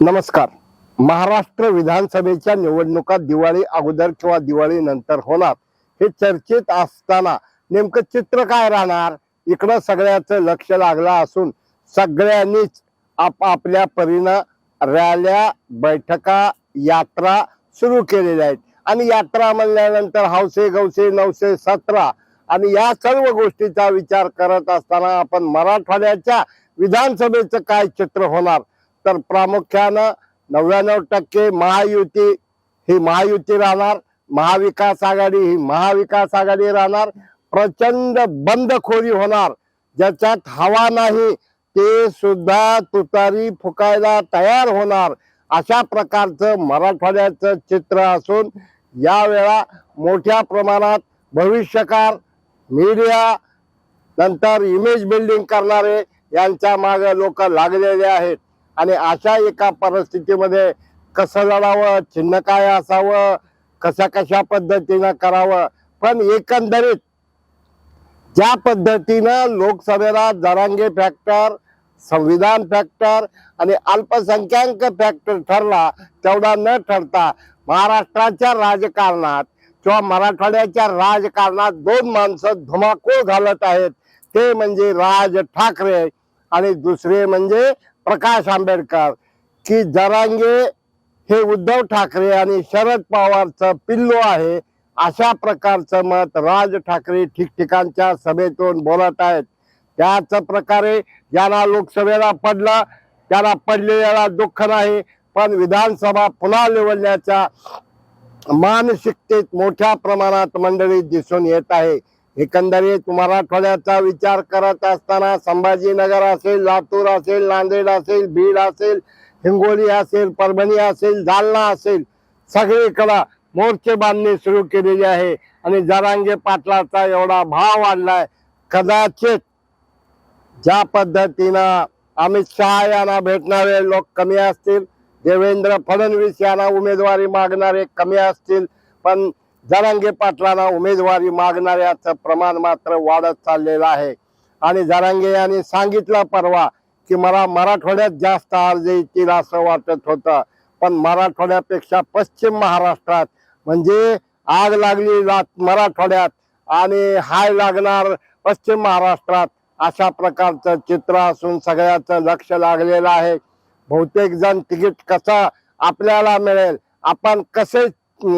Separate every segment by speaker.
Speaker 1: नमस्कार. महाराष्ट्र विधानसभेच्या निवडणुका दिवाळी अगोदर किंवा दिवाळी नंतर होणार हे चर्चेत असताना नेमकं चित्र काय राहणार? इकडं सगळ्याचं लक्ष लागलं असून सगळ्यांनीच आपापल्या परीनं रॅल्या बैठका यात्रा सुरू केलेल्या आहेत. आणि यात्रा म्हणल्यानंतर हौसे गौसे नऊशे सतरा आणि या सर्व गोष्टीचा विचार करत असताना आपण मराठवाड्याच्या विधानसभेचं काय चित्र होणार? तर प्रामुख्यानं नव्याण्णव टक्के महायुती ही महायुती राहणार महाविकास आघाडी ही महाविकास आघाडी राहणार प्रचंड बंदखोरी होणार. ज्याच्यात हवा नाही ते सुद्धा तुतारी फुकायला तयार होणार. अशा प्रकारचं मराठवाड्याचं चित्र असून यावेळा मोठ्या प्रमाणात भविष्यकार मीडिया नंतर इमेज बिल्डिंग करणारे यांच्या मागे लोक लागलेले आहेत. आणि अशा एका परिस्थितीमध्ये कसं लढावं चिन्ह काय असावं कशा कशा पद्धतीनं करावं. पण एकंदरीत ज्या पद्धतीनं लोकसभेला जरांगे फॅक्टर संविधान फॅक्टर आणि अल्पसंख्याक फॅक्टर ठरला तेवढा न ठरता महाराष्ट्राच्या राजकारणात किंवा मराठवाड्याच्या राजकारणात दोन माणसं धुमाकूळ घालत आहेत. ते म्हणजे राज ठाकरे आणि दुसरे म्हणजे प्रकाश आंबेडकर की जरांगे हे उद्धव ठाकरे आणि शरद पवारचं पिल्लू आहे अशा प्रकारचं मत राज ठाकरे ठिकठिकाणच्या सभेतून बोलत आहेत. त्याच प्रकारे ज्यांना लोकसभेला पडलं त्याला पडलेल्याला दुःख नाही पण विधानसभा पुन्हा निवडण्याच्या मानसिकतेत मोठ्या प्रमाणात मंडळी दिसून येत आहे. एकंदरीत मराठवाड्याचा विचार करत असताना संभाजीनगर असेल लातूर असेल नांदेड असेल बीड असेल हिंगोली असेल परभणी असेल जालना असेल सगळीकडं मोर्चे बांधणी सुरू केलेली आहे आणि जरांगे पाटलाचा एवढा भाव वाढलाय कदाचित ज्या पद्धतीनं अमित शहा यांना भेटणारे लोक कमी असतील देवेंद्र फडणवीस यांना उमेदवारी मागणारे कमी असतील पण जरांगे पाटलांना उमेदवारी मागणाऱ्याचं प्रमाण मात्र वाढत चाललेलं आहे. आणि जरांगे यांनी सांगितलं परवा की मला मराठवाड्यात जास्त अर्ज येतील असं वाटत होतं. पण मराठवाड्यापेक्षा पश्चिम महाराष्ट्रात म्हणजे आग लागली मराठवाड्यात आणि हाय लागणार पश्चिम महाराष्ट्रात अशा प्रकारचं चित्र असून सगळ्याचं लक्ष लागलेलं आहे. बहुतेक जण तिकीट कसं आपल्याला मिळेल आपण कसे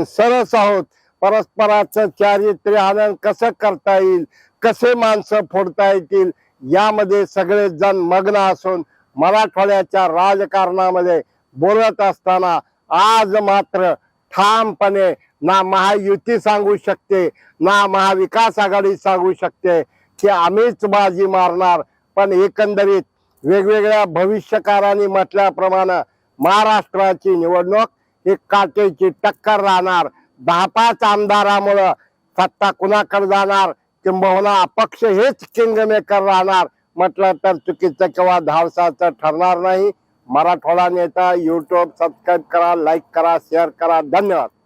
Speaker 1: सरस आहोत परस्पराचं चारित्र्य हनन कसं करता येईल? कसे माणसं फोडता येतील? यामध्ये सगळे जण मग्न असून मराठवाड्याच्या राजकारणामध्ये बोलत असताना आज मात्र ठामपणे ना महायुती सांगू शकते ना महाविकास आघाडी सांगू शकते की आम्हीच बाजी मारणार. पण एकंदरीत वेगवेगळ्या भविष्यकारांनी म्हटल्याप्रमाणे महाराष्ट्राची निवडणूक ही काटेची टक्कर राहणार. दहा पाच आमदारामुळं सत्ता कुणाकडे जाणार किंबहुना अपक्ष हेच किंगमेकर राहणार म्हटलं तर चुकीचं किंवा धावसाचं ठरणार नाही. मराठवाडा नेता युट्यूब सबस्क्राईब करा लाईक करा शेअर करा. धन्यवाद.